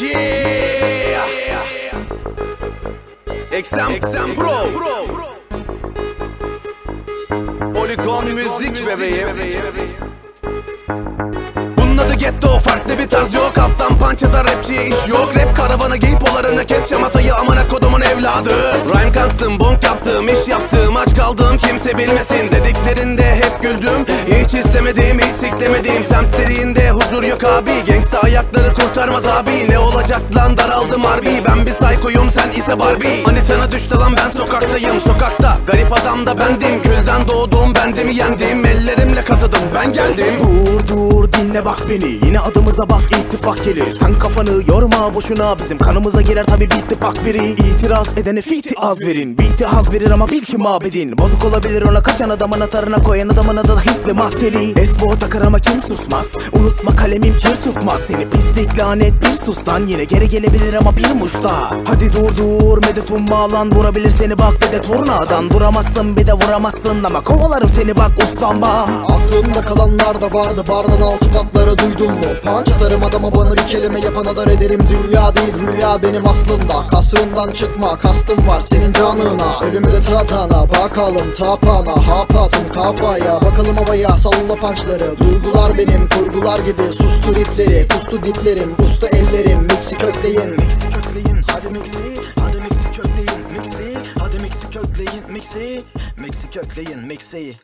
Yeah. Eksem, Eksem Pro. Polygon müzik bebeğim. Bunun adı getto farklı bir tarz yok. Alttan pançada rapçiye iş yok. Rap karavana giyip polarını kes. Şamatayı amına kodumun evladı. Rhyme kastım bonk yaptım iş yaptım Aç kaldım kimse bilmesin. Dediklerinde hep güldüm Hiç istemedim hiç siklemedim Semtlerinde huzur yok abi. Gangsta ayakları kurtarmaz abi. Ne olacak lan? Daraldım harbi. Ben bir saykoyum sen ise Barbie. Manitana düştü lan ben sokaktayım Sokakta. Garip adam da bendim. Külden doğdum bendimi yendim? Ellerimle kazıdım ben geldim. Dur dinle bak beni. Yine adımıza bak ittifak gelir. Sen kafanı yorma boşuna. Bizim kanımıza girer tabi bir ittifak biri. İtiraz edene fiti az verin. Biti haz verir ama bil ki mabedin. Bozuk olabilir ona kaçan adamın atarına koyan adamın adı da Hitli maskeli. Esbo takar ama kim susmaz? Unutma kalemim kir tutmaz. Seni pislik lanet bir sustan. Yine geri gelebilir ama bir muşta Hadi dur dur. Medet umma lan Vurabilir seni bak bir de tornadan. Duramazsın bir de vuramazsın. Ama kovalarım seni bak uslanma Aklımda kalanlar da vardı. Bardan altı patları duydun mu? Panç atarım adama bana bir kelime yapana dar ederim. Dünya değil rüya benim aslında. Kasığından çıkma kastım var senin canına. Ölümü de tatana bakalım tapana. Hap atın kafaya bakalım havaya. Salla pançları Duygular benim. Kurgular gibi sustu ripleri Kustu diplerim usta ellerim. Miksi kökleyin Miksi kökleyin. Hadi miksi hadi miksi kökleyin. Miksi Hadi miksi kökleyin. Miksi Miksi kökleyin. Miksi